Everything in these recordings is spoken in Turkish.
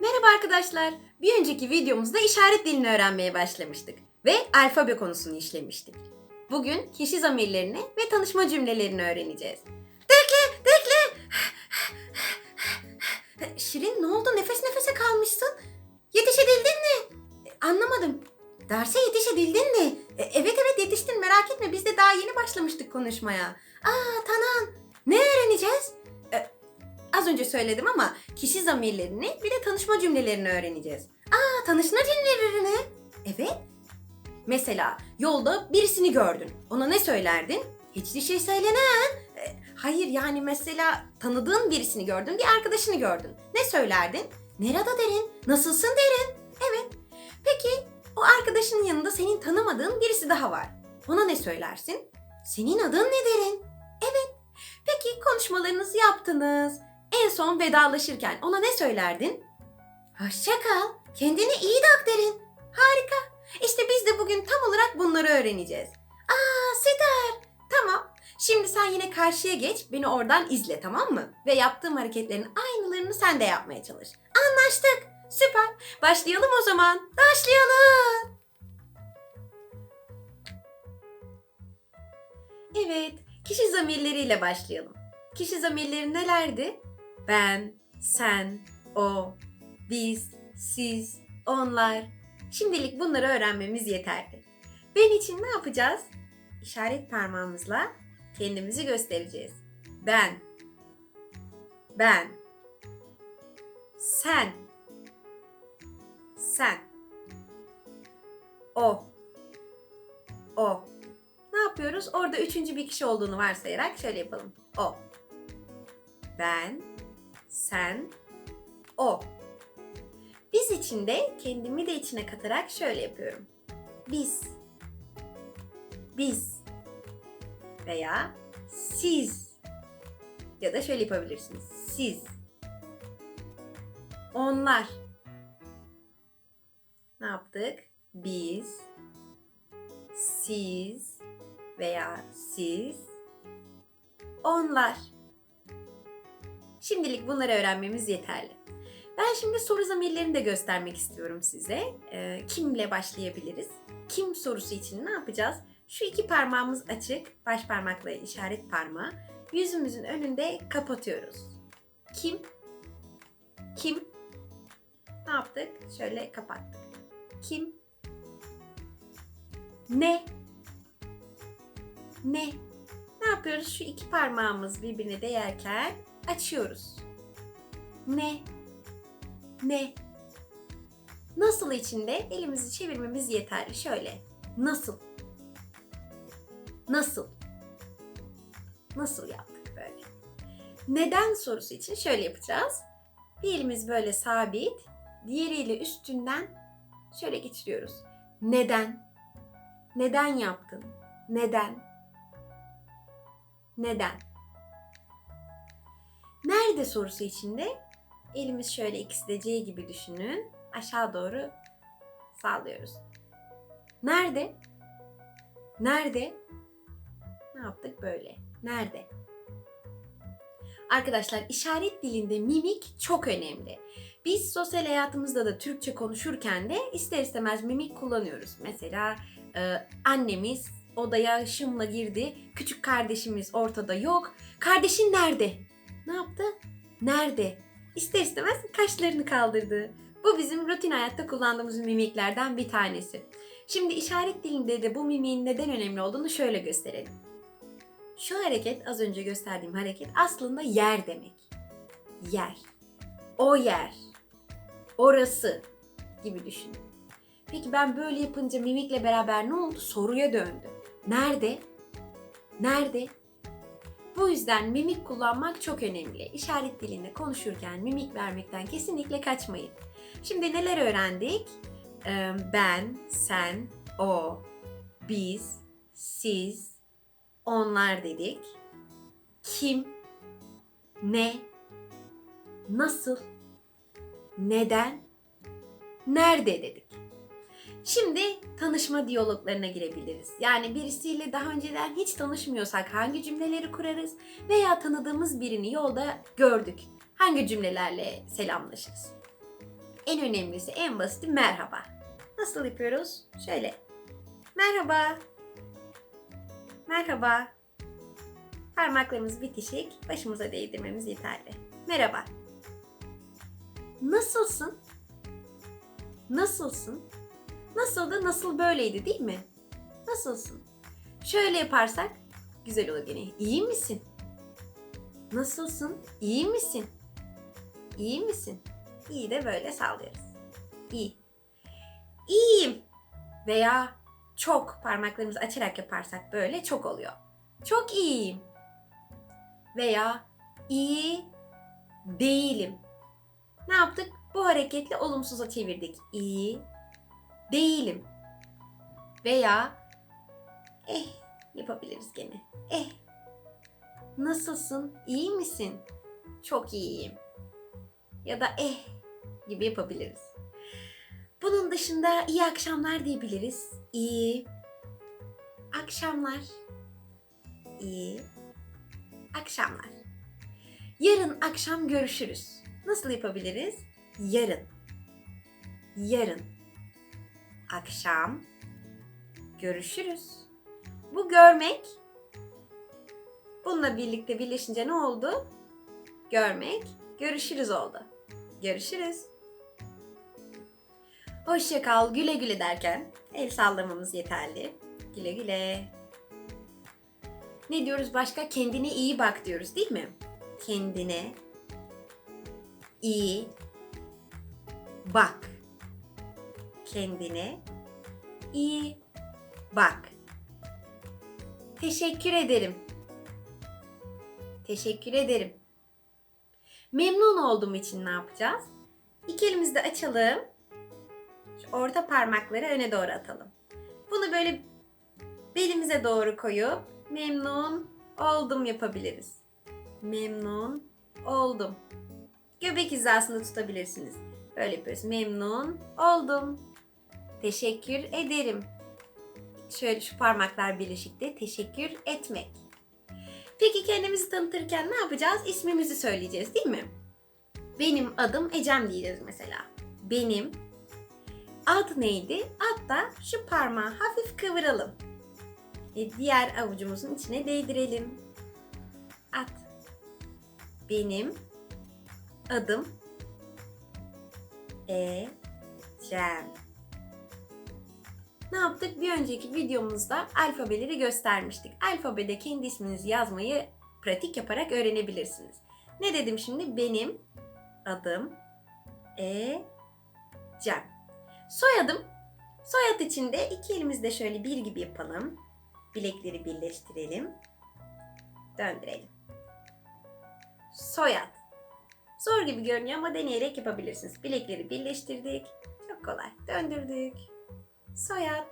Merhaba arkadaşlar. Bir önceki videomuzda işaret dilini öğrenmeye başlamıştık ve alfabe konusunu işlemiştik. Bugün kişi zamirlerini ve tanışma cümlelerini öğreneceğiz. Bekle, bekle. Şirin ne oldu? Nefes nefese kalmışsın. Yetişebildin mi? E, Anlamadım. Derse yetişebildin mi? E, evet evet yetiştin merak etme biz de daha yeni başlamıştık konuşmaya. Aa Tanan ne öğreneceğiz? E, az önce söyledim ama kişi zamirlerini bir de tanışma cümlelerini öğreneceğiz. Aa tanışma cümlelerini? Evet. Mesela yolda birisini gördün. Ona ne söylerdin? Hiçbir şey söylenemem. E, hayır yani mesela tanıdığın birisini gördün, bir arkadaşını gördün. Ne söylerdin? Nerede derin? Nasılsın derin? Evet. Peki o arkadaşının yanında senin tanımadığın birisi daha var. Ona ne söylersin? Senin adın ne derin? Evet. Peki konuşmalarınızı yaptınız. En son vedalaşırken ona ne söylerdin? Hoşça kal. Kendine iyi bak derin. Harika. İşte biz de bugün tam olarak bunları öğreneceğiz. Aa süper. Tamam. Şimdi sen yine karşıya geç, beni oradan izle tamam mı? Ve yaptığım hareketlerin aynılarını sen de yapmaya çalış. Anlaştık. Süper. Başlayalım o zaman. Başlayalım. Evet, kişi zamirleriyle başlayalım. Kişi zamirleri nelerdi? Ben, sen, o, biz, siz, onlar. Şimdilik bunları öğrenmemiz yeterli. Ben için ne yapacağız? İşaret parmağımızla kendimizi göstereceğiz. Ben, ben, sen, sen, o, o. Ne yapıyoruz? Orada üçüncü bir kişi olduğunu varsayarak şöyle yapalım. O. Ben, sen, o. Biz için de kendimi de içine katarak şöyle yapıyorum. Biz. Biz. Veya siz. Ya da şöyle yapabilirsiniz. Siz. Onlar. Ne yaptık? Biz. Siz veya siz. Onlar. Şimdilik bunları öğrenmemiz yeterli. Ben şimdi soru zamirlerini de göstermek istiyorum size. Ee, kimle başlayabiliriz? Kim sorusu için ne yapacağız? Şu iki parmağımız açık, baş parmakla işaret parmağı. Yüzümüzün önünde kapatıyoruz. Kim? Kim? Ne yaptık? Şöyle kapattık. Kim? Ne? Ne? Ne yapıyoruz? Şu iki parmağımız birbirine değerken açıyoruz. Ne? Ne? Nasıl içinde elimizi çevirmemiz yeterli. Şöyle. Nasıl? Nasıl? Nasıl yaptık böyle? Neden sorusu için şöyle yapacağız. Bir elimiz böyle sabit, diğeriyle üstünden şöyle geçiriyoruz. Neden? Neden yaptın? Neden? Neden? Nerede sorusu içinde elimiz şöyle ikisi de C gibi düşünün. Aşağı doğru sağlıyoruz. Nerede? Nerede? Ne yaptık böyle? Nerede? Arkadaşlar işaret dilinde mimik çok önemli. Biz sosyal hayatımızda da Türkçe konuşurken de ister istemez mimik kullanıyoruz. Mesela e, annemiz odaya ışımla girdi. Küçük kardeşimiz ortada yok. Kardeşin nerede? Ne yaptı? Nerede? İster istemez kaşlarını kaldırdı. Bu bizim rutin hayatta kullandığımız mimiklerden bir tanesi. Şimdi işaret dilinde de bu mimiğin neden önemli olduğunu şöyle gösterelim. Şu hareket, az önce gösterdiğim hareket aslında yer demek. Yer. O yer. Orası gibi düşünün. Peki ben böyle yapınca mimikle beraber ne oldu? Soruya döndü. Nerede? Nerede? Bu yüzden mimik kullanmak çok önemli. İşaret dilinde konuşurken mimik vermekten kesinlikle kaçmayın. Şimdi neler öğrendik? Ben, sen, o, biz, siz, onlar dedik. Kim, ne, nasıl, neden, nerede dedik. Şimdi tanışma diyaloglarına girebiliriz. Yani birisiyle daha önceden hiç tanışmıyorsak hangi cümleleri kurarız veya tanıdığımız birini yolda gördük. Hangi cümlelerle selamlaşırız? en önemlisi, en basiti merhaba. Nasıl yapıyoruz? Şöyle. Merhaba. Merhaba. Parmaklarımız bitişik, başımıza değdirmemiz yeterli. Merhaba. Nasılsın? Nasılsın? Nasıl da nasıl böyleydi değil mi? Nasılsın? Şöyle yaparsak güzel olur gene. İyi misin? Nasılsın? İyi misin? İyi misin? İyi de böyle sağlıyoruz. İyi. İyiyim. Veya çok parmaklarımızı açarak yaparsak böyle çok oluyor. Çok iyiyim. Veya iyi değilim. Ne yaptık? Bu hareketle olumsuza çevirdik. İyi değilim. Veya eh yapabiliriz gene. Eh. Nasılsın? İyi misin? Çok iyiyim. Ya da eh gibi yapabiliriz. Bunun dışında iyi akşamlar diyebiliriz. İyi akşamlar. İyi akşamlar. Yarın akşam görüşürüz. Nasıl yapabiliriz? Yarın. Yarın. Akşam görüşürüz. Bu görmek bununla birlikte birleşince ne oldu? Görmek, görüşürüz oldu. Görüşürüz. Hoşça kal, güle güle derken el sallamamız yeterli. Güle güle. Ne diyoruz başka? Kendine iyi bak diyoruz değil mi? Kendine iyi bak. Kendine iyi bak. Teşekkür ederim. Teşekkür ederim. Memnun olduğum için ne yapacağız? İki elimizi de açalım. Şu orta parmakları öne doğru atalım. Bunu böyle belimize doğru koyup memnun oldum yapabiliriz. Memnun oldum. Göbek hizasında tutabilirsiniz. Böyle yapıyoruz. Memnun oldum. Teşekkür ederim. Şöyle şu parmaklar birleşikte teşekkür etmek. Peki kendimizi tanıtırken ne yapacağız? İsmimizi söyleyeceğiz değil mi? Benim adım Ecem diyeceğiz mesela. Benim ad neydi? Ad da şu parmağı hafif kıvıralım. Ve diğer avucumuzun içine değdirelim. Ad. Benim adım Ecem. Ne yaptık? Bir önceki videomuzda alfabeleri göstermiştik. Alfabede kendi isminizi yazmayı pratik yaparak öğrenebilirsiniz. Ne dedim şimdi? Benim adım Ecem. Soyadım. Soyad için de iki elimizde şöyle bir gibi yapalım. Bilekleri birleştirelim. Döndürelim. Soyad. Zor gibi görünüyor ama deneyerek yapabilirsiniz. Bilekleri birleştirdik. Çok kolay. Döndürdük. Soyad.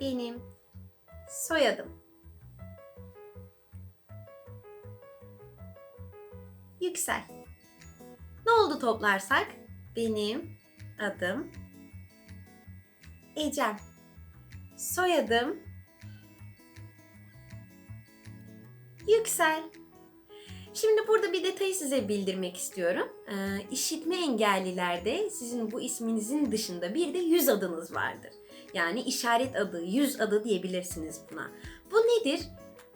Benim soyadım. Yüksel. Ne oldu toplarsak? Benim adım Ecem. Soyadım Yüksel. Şimdi burada bir detayı size bildirmek istiyorum. Ee, işitme engellilerde sizin bu isminizin dışında bir de yüz adınız vardır. Yani işaret adı, yüz adı diyebilirsiniz buna. Bu nedir?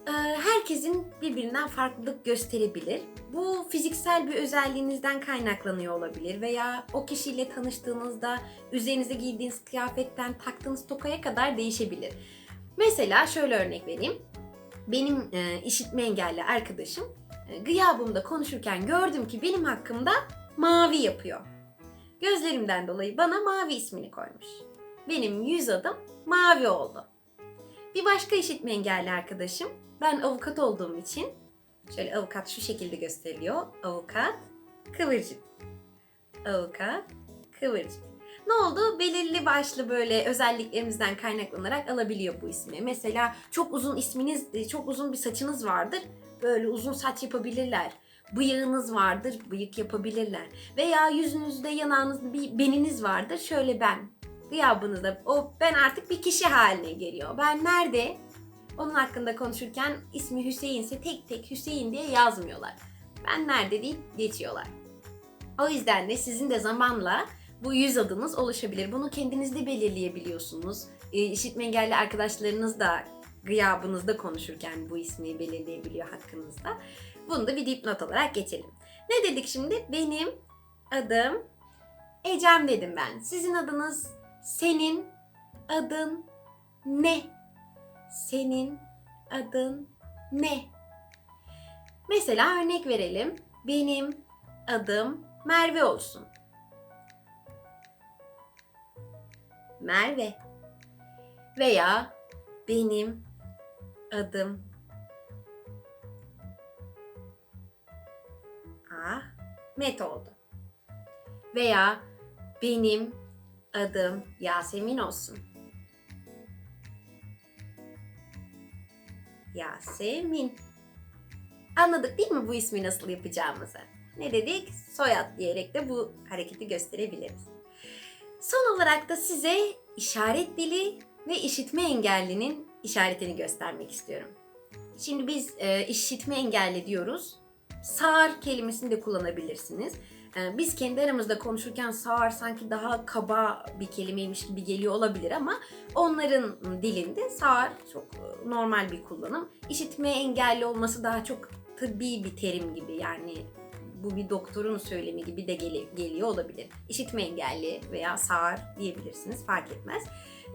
Ee, herkesin birbirinden farklılık gösterebilir. Bu fiziksel bir özelliğinizden kaynaklanıyor olabilir veya o kişiyle tanıştığınızda üzerinize giydiğiniz kıyafetten taktığınız tokaya kadar değişebilir. Mesela şöyle örnek vereyim. Benim e, işitme engelli arkadaşım gıyabımda konuşurken gördüm ki benim hakkımda mavi yapıyor. Gözlerimden dolayı bana mavi ismini koymuş. Benim yüz adım mavi oldu. Bir başka işitme engelli arkadaşım, ben avukat olduğum için, şöyle avukat şu şekilde gösteriliyor. Avukat, kıvırcık. Avukat, kıvırcık. Ne oldu? Belirli başlı böyle özelliklerimizden kaynaklanarak alabiliyor bu ismi. Mesela çok uzun isminiz, çok uzun bir saçınız vardır. Böyle uzun saç yapabilirler. Bıyığınız vardır, bıyık yapabilirler. Veya yüzünüzde, yanağınızda bir beniniz vardır. Şöyle ben. Gıyabınızda o ben artık bir kişi haline geliyor. Ben nerede? Onun hakkında konuşurken ismi Hüseyin ise tek tek Hüseyin diye yazmıyorlar. Ben nerede deyip geçiyorlar. O yüzden de sizin de zamanla bu yüz adınız oluşabilir. Bunu kendiniz de belirleyebiliyorsunuz. E, işitme engelli arkadaşlarınız da gıyabınızda konuşurken bu ismi belirleyebiliyor hakkınızda. Bunu da bir dipnot olarak geçelim. Ne dedik şimdi? Benim adım Ecem dedim ben. Sizin adınız, senin adın ne? Senin adın ne? Mesela örnek verelim. Benim adım Merve olsun. Merve. Veya benim adım Ahmet oldu. Veya benim adım Yasemin olsun. Yasemin. Anladık değil mi bu ismi nasıl yapacağımızı? Ne dedik? Soyad diyerek de bu hareketi gösterebiliriz. Son olarak da size işaret dili ve işitme engellinin işaretini göstermek istiyorum. Şimdi biz e, işitme engelli diyoruz. Sağır kelimesini de kullanabilirsiniz. E, biz kendi aramızda konuşurken sağır sanki daha kaba bir kelimeymiş gibi geliyor olabilir ama onların dilinde sağır çok e, normal bir kullanım. İşitme engelli olması daha çok tıbbi bir terim gibi yani bu bir doktorun söylemi gibi de gel- geliyor olabilir. İşitme engelli veya sağır diyebilirsiniz fark etmez.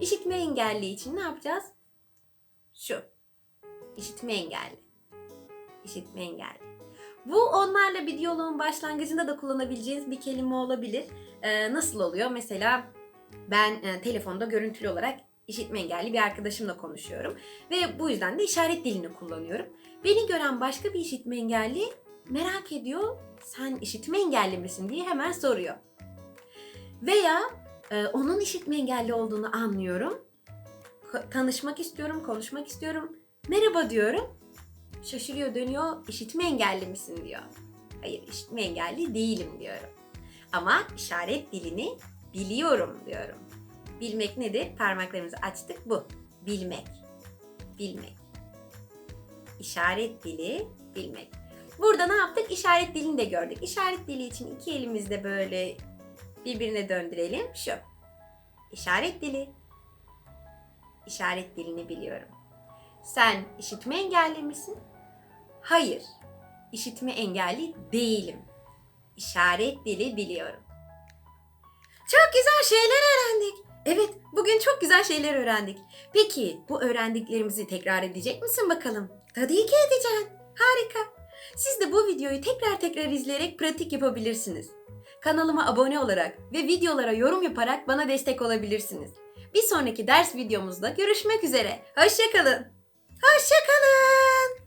İşitme engelli için ne yapacağız? Şu. İşitme engelli. İşitme engelli. Bu onlarla bir diyaloğun başlangıcında da kullanabileceğiniz bir kelime olabilir. Ee, nasıl oluyor? Mesela ben e, telefonda görüntülü olarak işitme engelli bir arkadaşımla konuşuyorum. Ve bu yüzden de işaret dilini kullanıyorum. Beni gören başka bir işitme engelli merak ediyor. Sen işitme engelli misin diye hemen soruyor. Veya e, onun işitme engelli olduğunu anlıyorum. Tanışmak istiyorum, konuşmak istiyorum. Merhaba diyorum. Şaşırıyor, dönüyor. İşitme engelli misin diyor. Hayır, işitme engelli değilim diyorum. Ama işaret dilini biliyorum diyorum. Bilmek nedir? Parmaklarımızı açtık bu. Bilmek. Bilmek. İşaret dili bilmek. Burada ne yaptık? İşaret dilini de gördük. İşaret dili için iki elimizde böyle birbirine döndürelim. Şu. İşaret dili. İşaret dilini biliyorum. Sen işitme engelli misin? Hayır. İşitme engelli değilim. İşaret dili biliyorum. Çok güzel şeyler öğrendik. Evet, bugün çok güzel şeyler öğrendik. Peki, bu öğrendiklerimizi tekrar edecek misin bakalım? Tabii ki edeceksin. Harika. Siz de bu videoyu tekrar tekrar izleyerek pratik yapabilirsiniz. Kanalıma abone olarak ve videolara yorum yaparak bana destek olabilirsiniz. Bir sonraki ders videomuzda görüşmek üzere. Hoşçakalın. Hoşçakalın.